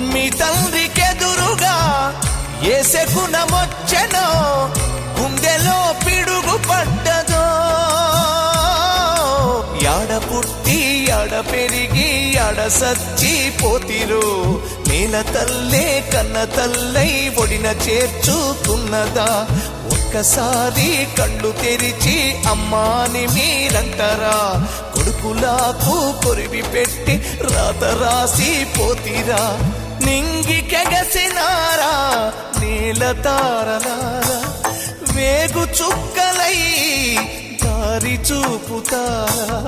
మీ తండ్రికెదురుగా ఏసె గుణమొచ్చెనో గుండెలో పిడుగు పడ్డదో యాడ పుట్టి యాడ పెరిగి యాడ సచ్చి పోతిరు నేల తల్లే కన్న తల్లై ఒడిన చేర్చుతున్నదా. ఒక్కసారి కళ్ళు తెరిచి అమ్మాని మీరంటారా. కొడుకులాకు కొరివి పెట్టి రాత రాసి పోతిరా. నింగికెగసినారా నీల తారలారా వేగు చుక్కలై దారి చూపుతారా?